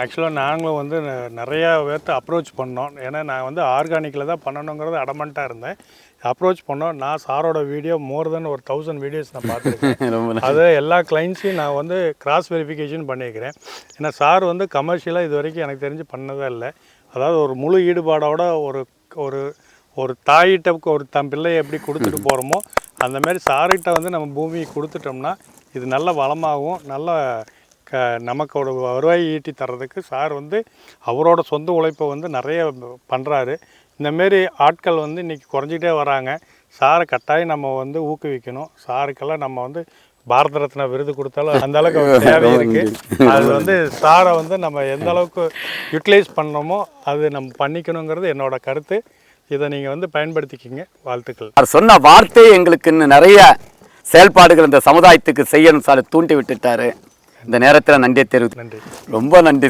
ஆக்சுவலாக நாங்களும் வந்து நிறையா பேர்த்த அப்ரோச் பண்ணோம். ஏன்னா நான் வந்து ஆர்கானிக்கில் தான் பண்ணணுங்கிறது அடமெண்ட்டாக இருந்தேன். அப்ரோச் பண்ணோம். நான் சாரோட வீடியோ மோர் தென் ஒரு தௌசண்ட் வீடியோஸ் நான் பார்த்துருக்கேன். அது எல்லா கிளைண்ட்ஸையும் நான் வந்து கிராஸ் வெரிஃபிகேஷன் பண்ணியிருக்கிறேன். ஏன்னா சார் வந்து கமர்ஷியலாக இது வரைக்கும் எனக்கு தெரிஞ்சு பண்ணதே இல்லை. அதாவது ஒரு முழு ஈடுபாடோட ஒரு ஒரு ஒரு தாயிட்ட ஒரு தன் பிள்ளையை எப்படி கொடுத்துட்டு போகிறோமோ அந்த மாதிரி சார்கிட்ட வந்து நம்ம பூமியை கொடுத்துட்டோம்னா இது நல்ல வளமாகவும் நல்ல க நமக்கோட வருவாய் ஈட்டி தர்றதுக்கு சார் வந்து அவரோட சொந்த உழைப்பை வந்து நிறைய பண்ணுறாரு இந்தமாரி ஆட்கள் வந்து இன்றைக்கி குறைஞ்சிக்கிட்டே வராங்க. சாரை கட்டாயம் நம்ம வந்து ஊக்குவிக்கணும். சாருக்கெல்லாம் நம்ம வந்து பாரத ரத்னா விருது கொடுத்தாலும் அந்த அளவுக்கு தேவை இருக்கு. அது வந்து சாரை வந்து நம்ம எந்த அளவுக்கு யூட்டிலைஸ் பண்ணோமோ அது நம்ம பண்ணிக்கணுங்கிறது என்னோட கருத்து. இதை நீங்கள் வந்து பயன்படுத்திக்கிங்க. வாழ்த்துக்கள். அவர் சொன்ன வார்த்தை எங்களுக்கு இன்னும் நிறைய செயல்பாடுகள் இந்த சமுதாயத்துக்கு செய்யணும் சார் தூண்டி விட்டுட்டாரு இந்த நேரத்தில் நன்றியை தெரிவித்து நன்றி. ரொம்ப நன்றி